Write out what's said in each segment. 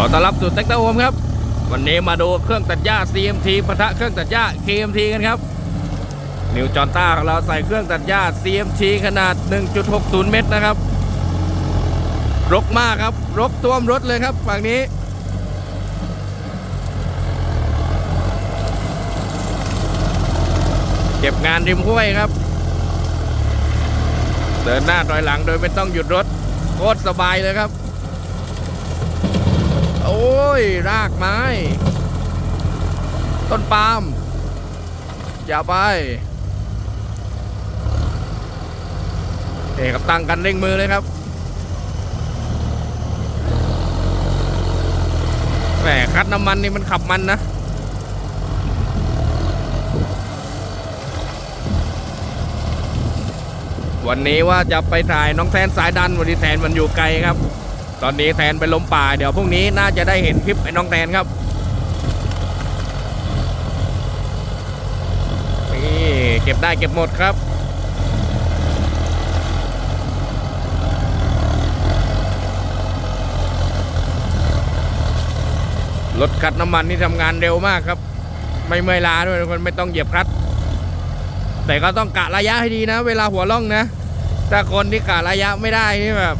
ขอต้อนรับสู่เต็กเตอร์โฮมครับ วันนี้มาดูเครื่องตัดหญ้า CMT ปะทะเครื่องตัดหญ้า KMT กันครับ นิวจอนต้าของเราใส่เครื่องตัดหญ้า CMT ขนาด 1.60 เมตรนะครับ รกมากครับ รกท่วมรถเลยครับฝั่งนี้ เก็บงานริมห้วยครับ เดินหน้าถอยหลังโดยไม่ต้องหยุดรถโคตรสบายเลยครับ โอ้ย รากไม้ ต้นปาล์มอย่าไปเอกครับตั้งกันเร่งมือเลยครับแหมคัดน้ำมันนี่มันขับมันนะวันนี้ว่าจะไปถ่ายน้องแทนสายดันวันนี้แทนมันอยู่ไกลครับ ตอนนี้แทนไปล้มป่า เดี๋ยวพรุ่งนี้น่าจะได้เห็นคลิปไอ้น้องแทนครับ นี่เก็บได้เก็บหมดครับรถคัดน้ำมันนี่ทำงานเร็วมากครับ ไม่เมื่อยล้าด้วยคนไม่ต้องเหยียบคลัตแต่ก็ต้องกะระยะให้ดีนะ เวลาหัวล่องนะ ถ้าคนที่กะระยะไม่ได้นี่แบบ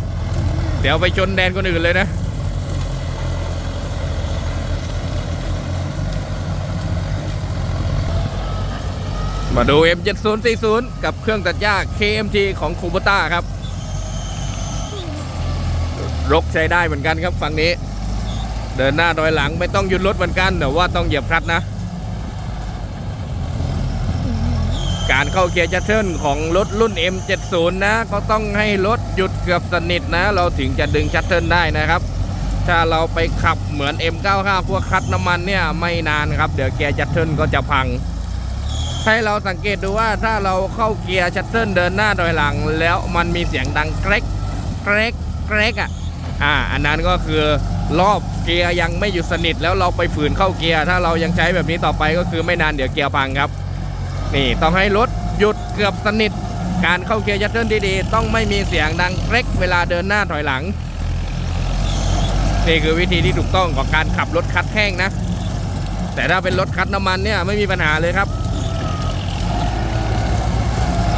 เดี๋ยวไปชนแดนคนอื่นเลยนะ มาดู M7040 กับเครื่องตัดหญ้า KMT ของคูบต้าครับ รกใช้ได้เหมือนกันครับฝั่งนี้ เดินหน้าถอยหลังไม่ต้องหยุดรถเหมือนกันแต่ว่าต้องเหยียบคลัตช์นะ การเข้าเกียร์ชัตเทิลของรถรุ่น M70 นะ ก็ต้องให้รถหยุดเกือบสนิทนะ เราถึงจะดึงชัตเทิลได้นะครับ ถ้าเราไปขับเหมือน M95 พวกคัดน้ำมันเนี่ยไม่นานครับ เดี๋ยวเกียร์ชัตเทิลก็จะพัง ให้เราสังเกตดูว่าถ้าเราเข้าเกียร์ชัตเทิลเดินหน้าถอยหลัง แล้วมันมีเสียงดังเกรกเกรกเกรกอะอ่าอันนั้นก็คือรอบเกียร์ยังไม่หยุดสนิทแล้วเราไปฝืนเข้าเกียร์ถ้าเรายังใช้แบบนี้ต่อไปก็คือไม่นานเดี๋ยวเกียร์พังครับ นี่ต้องให้รถหยุดเกือบสนิท การเข้าเกียร์ยัตเทิลดีๆ ต้องไม่มีเสียงดังเกรกเวลาเดินหน้าถอยหลัง นี่คือวิธีที่ถูกต้องของการขับรถคัดแห้งนะ แต่ถ้าเป็นรถคัดน้ำมันเนี่ยไม่มีปัญหาเลยครับ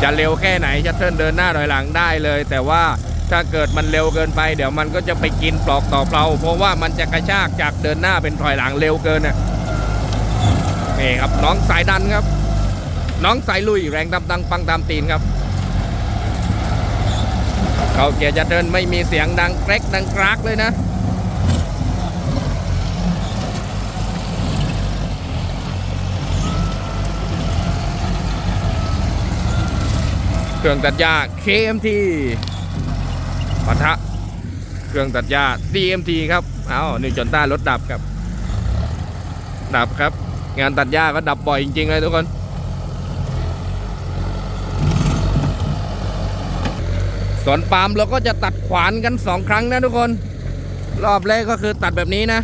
จะเร็วแค่ไหนชัตเทิลเดินหน้าถอยหลังได้เลย แต่ว่าถ้าเกิดมันเร็วเกินไป เดี๋ยวมันก็จะไปกินปลอกต่อเปลาเพราะว่ามันจะกระชากจากเดินหน้าเป็นถอยหลังเร็วเกินน่ะนี่ครับน้องสายดันครับ น้องสายลุยแรงดำดังปังตามตีนครับ เขาเกียร์จะเดินไม่มีเสียงดังแกรกดังกรากเลยนะเครื่องตัดหญ้า KMT ปะทะ เครื่องตัดหญ้า CMT ครับ เอาหนึ่งจนต้ารถดับครับ ดับครับ งานตัดหญ้าก็ดับบ่อยจริงๆเลยทุกคน วนปาล์มเราก็จะตัดขวานกันสองครั้งนะทุกคน รอบแรกก็คือตัดแบบนี้นะ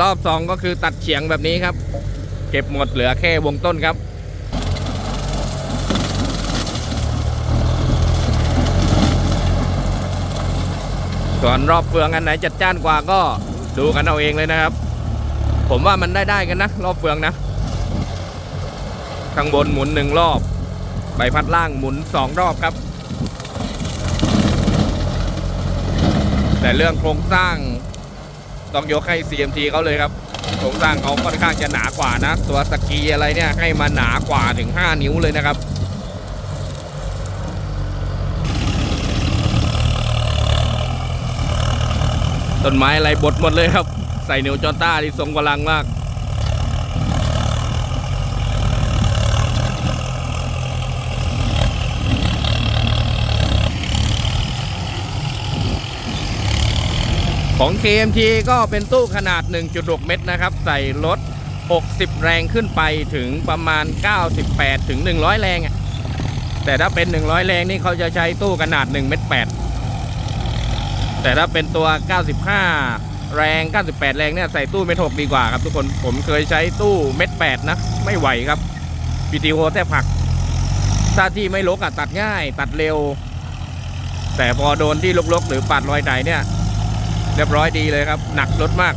รอบสองก็คือตัดเฉียงแบบนี้ครับ เก็บหมดเหลือแค่วงต้นครับส่วนรอบเฟืองอันไหนจัดจ้านกว่าก็ดูกันเอาเองเลยนะครับ ผมว่ามันได้ได้กันนะ รอบเฟืองนะ ข้างบนหมุนหนึ่งรอบ ใบพัดล่างหมุนสองรอบครับ แต่เรื่องโครงสร้างต้องยกให้ CMT เขาเลยครับ โครงสร้างเขาค่อนข้างจะหนากว่านะ ตัวสกีอะไรเนี่ยให้มาหนากว่าถึง 5 นิ้วเลยนะครับต้นไม้อะไรบดหมดเลยครับ ใส่นิวจอนต้าที่ทรงพลังมาก ของ KMT ก็เป็นตู้ขนาด 1.6 เมตรนะครับ ใส่รถ 60 แรงขึ้นไปถึงประมาณ 98 ถึง 100 แรง แต่ถ้าเป็น 100 แรงนี่เขาจะใช้ตู้ขนาด 1 เมตร 8 แต่ถ้าเป็นตัว 95 แรง 98 แรงเนี่ยใส่ตู้เมตร 6 ดีกว่าครับทุกคน ผมเคยใช้ตู้เมตร 8 นะ ไม่ไหวครับ PTO แทบผักถ้าที่ไม่ลกอะตัดง่าย ตัดเร็ว แต่พอโดนที่ลกๆ หรือปัดรอยไหนเนี่ย เรียบร้อยดีเลยครับ หนักรถมาก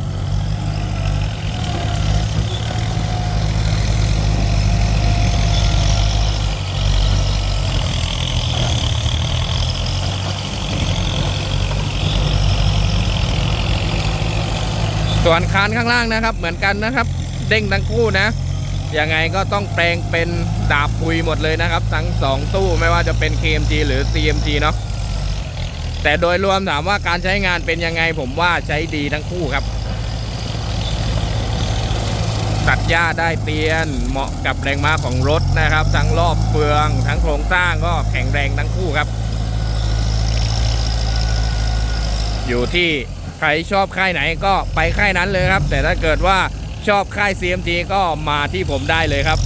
ส่วนคานข้างล่างนะครับ เหมือนกันนะครับ เด้งทั้งคู่นะยังไงก็ต้องแปลงเป็นดาบคุยหมดเลยนะครับ ทั้ง 2 ตู้ไม่ว่าจะเป็น KMG หรือ CMG เนาะ แต่โดยรวมถามว่าการใช้งานเป็นยังไงผมว่าใช้ดีทั้งคู่ครับ ตัดหญ้าได้เตียนเหมาะกับแรงม้าของรถนะครับ ทั้งรอบเฟือง ทั้งโครงสร้างก็แข็งแรงทั้งคู่ครับ อยู่ที่ใครชอบค่ายไหนก็ไปค่ายนั้นเลยครับ แต่ถ้าเกิดว่าชอบค่าย CMT ก็มาที่ผมได้เลยครับ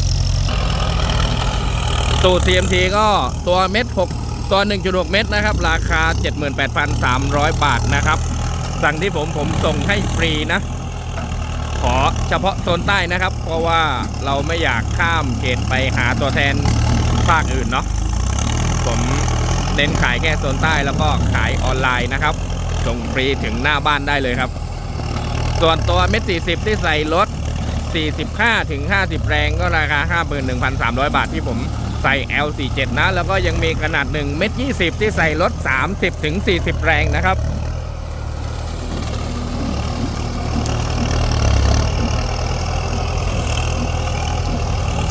ตูด CMT ก็ตัวเม็ด6 ตัว1.6เม็ดนะครับ ราคา 78,300 บาทนะครับ สั่งที่ผมผมส่งให้ฟรีนะ ขอเฉพาะโซนใต้นะครับ เพราะว่าเราไม่อยากข้ามเขตไปหาตัวแทนภาคอื่นเนาะผมเน้นขายแค่โซนใต้แล้วก็ขายออนไลน์นะครับ ส่งฟรีถึงหน้าบ้านได้เลยครับ ส่วนตัวเม็ด40 ที่ใส่รถ45ถึง50 แรงก็ราคา 51,300 บาทที่ผม ใส่ L47 นะ แล้วก็ยังมีขนาด1เม็ด20 ที่ใส่รถ 30ถึง40 แรงนะครับ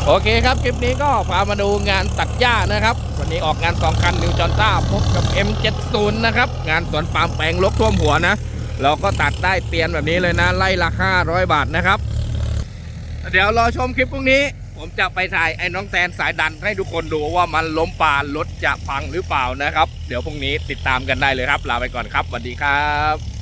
โอเคครับ คลิปนี้ก็พามาดูงานตัดหญ้านะครับ วันนี้ออกงานสองคันนิวจอนต้าพบกับ M70 นะครับ งานสวนปาล์มแปลงลกท่วมหัวนะ เราก็ตัดได้เตียนแบบนี้เลยนะ ไล่ละ 500 บาทนะครับ เดี๋ยวรอชมคลิปพรุ่งนี้ ผมจะไปถ่ายไอ้น้องแตนสายดันให้ทุกคนดูว่ามันล้มป่ารถจะพังหรือเปล่านะครับ เดี๋ยวพรุ่งนี้ติดตามกันได้เลยครับ ลาไปก่อนครับสวัสดีครับ